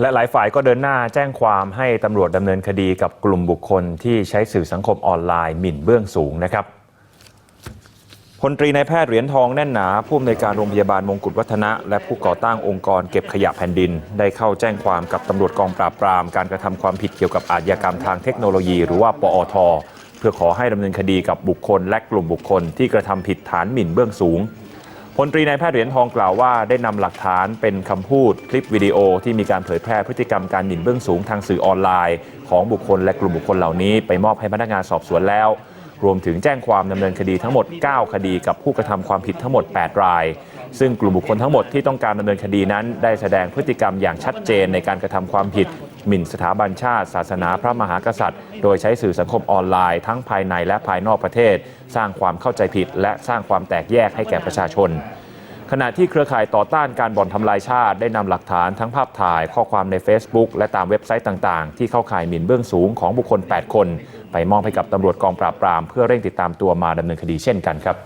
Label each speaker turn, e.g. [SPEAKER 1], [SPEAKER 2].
[SPEAKER 1] และหลายฝ่ายก็เดินหน้าแจ้งความให้ตำรวจดำเนินคดีกับกลุ่มบุคคลที่ใช้สื่อสังคมออนไลน์หมิ่นเบื้องสูงนะครับพลตรีนายแพทย์เหรียญทองแน่นหนาผู้อำนวยการโรงพยาบาลมงกุฎวัฒนะ และผู้ก่อตั้งองค์กรเก็บขยะแผ่นดิน ได้เข้าแจ้งความกับตำรวจกองปราบปราม การกระทำความผิดเกี่ยวกับอาชญากรรมทางเทคโนโลยี หรือว่าปอท เพื่อขอให้ดำเนินคดีกับบุคคลและกลุ่มบุคคลที่กระทำผิดฐานหมิ่นเบื้องสูง ลตรีนายแพทย์เหรียญทองกล่าวว่าได้นำหลักฐานเป็นคำพูดคลิปวิดีโอที่มีการเผยแพร่พฤติกรรมการหมิ่นเบื้องสูงทางสื่อออนไลน์ ของบุคคลและกลุ่มบุคคลเหล่านี้ ไปมอบให้พนักงานสอบสวนแล้ว รวมถึงแจ้งความดำเนินคดีทั้งหมด 9 คดีกับผู้กระทำความผิดทั้งหมด 8 ราย ซึ่งกลุ่มบุคคลทั้งหมดที่ต้องการดำเนินคดีนั้น ได้แสดงพฤติกรรมอย่างชัดเจนในการกระทำความผิด หมิ่นสถาบันชาติ ศาสนาพระมหากษัตริย์ โดยใช้สื่อสังคมออนไลน์ทั้งภายในและภายนอกประเทศ สร้างความเข้าใจผิด และสร้างความแตกแยกให้แก่ประชาชน ขณะที่เครือข่ายต่อต้านการบ่อนทำลายชาติ ได้นำหลักฐานทั้งภาพถ่ายข้อความใน Facebook และตามเว็บไซต์ต่าง ๆ ที่เข้าข่ายหมิ่นเบื้องสูงของบุคคล 8 คน ไปมอบให้กับตำรวจกองปราบปราม เพื่อเร่งติดตามตัวมาดำเนินคดีเช่นกันครับ